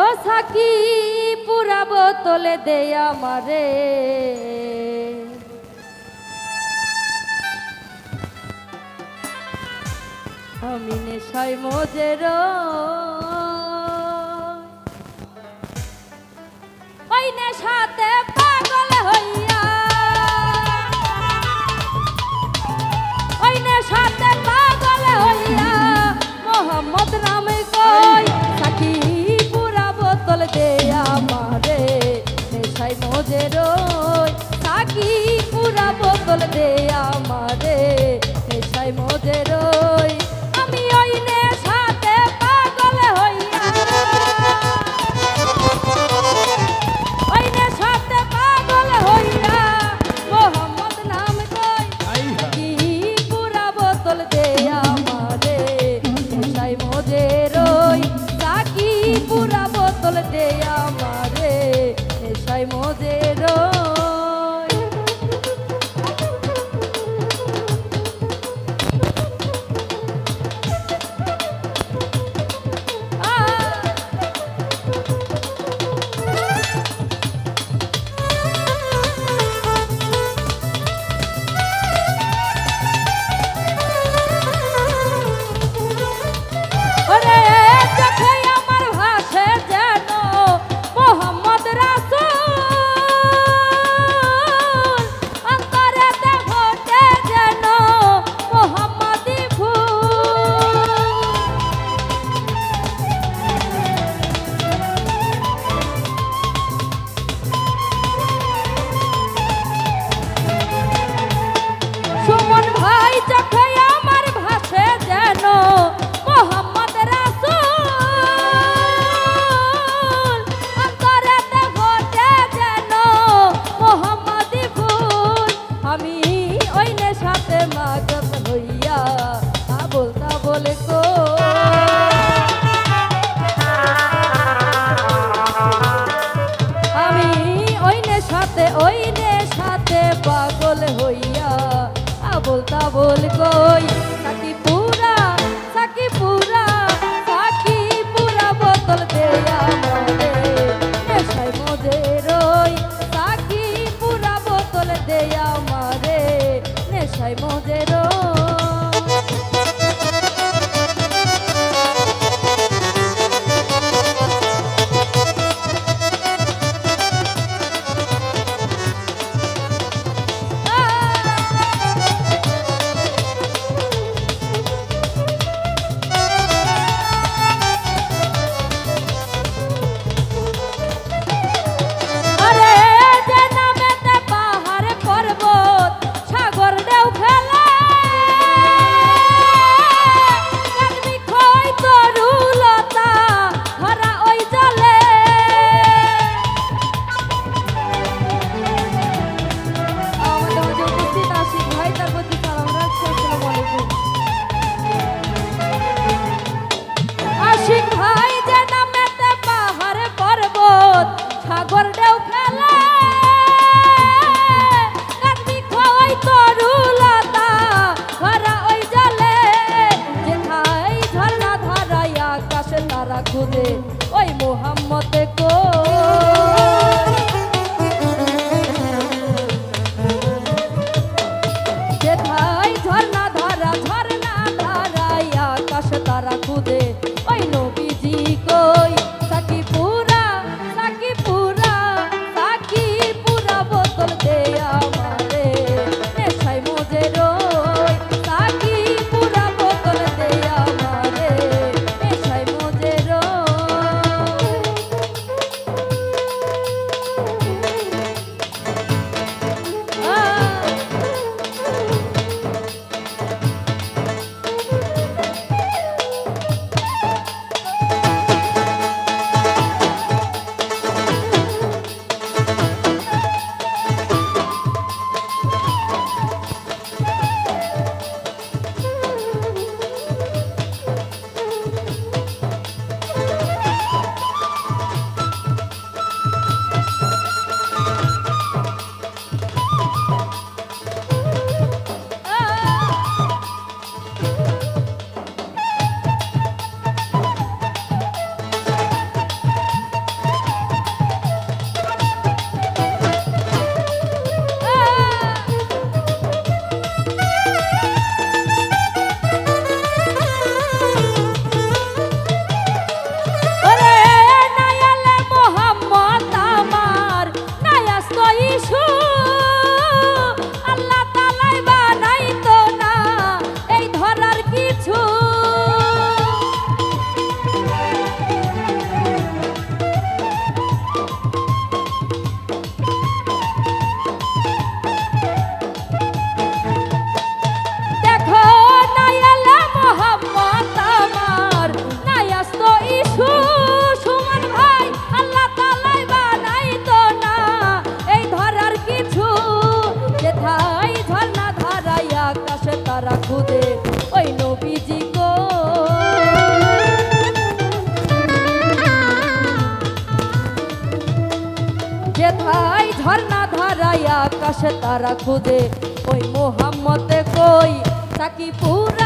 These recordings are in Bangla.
ও সাকি পুরা বোতলে দে আমারে। আমি নেশায় মজেরা। Pero बोलता बोल कोई सखी पूरा Adhara. যেথায় ঝর্ণা ধারায় আকাশে তারা খুদে ওই মোহাম্মতে কই? তাকি পুরা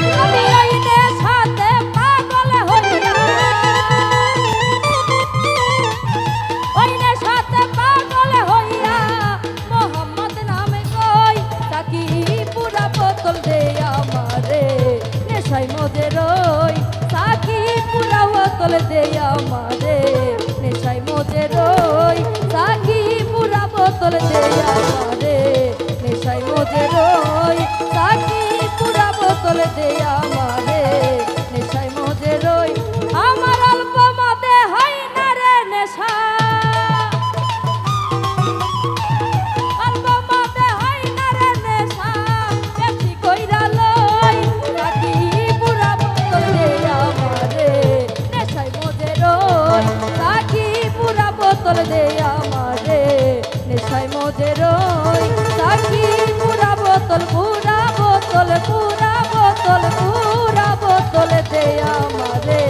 বোতল দে আমারে নেশাই মজে রই সাকি পুরা বোতল দে আমারে নেশাই মজে রই সাকি পুরা বোতল দে আমারে। রই থাকি পুরা বোতল পুরা বোতল পুরা বোতল পুরা বোতল দে আমারে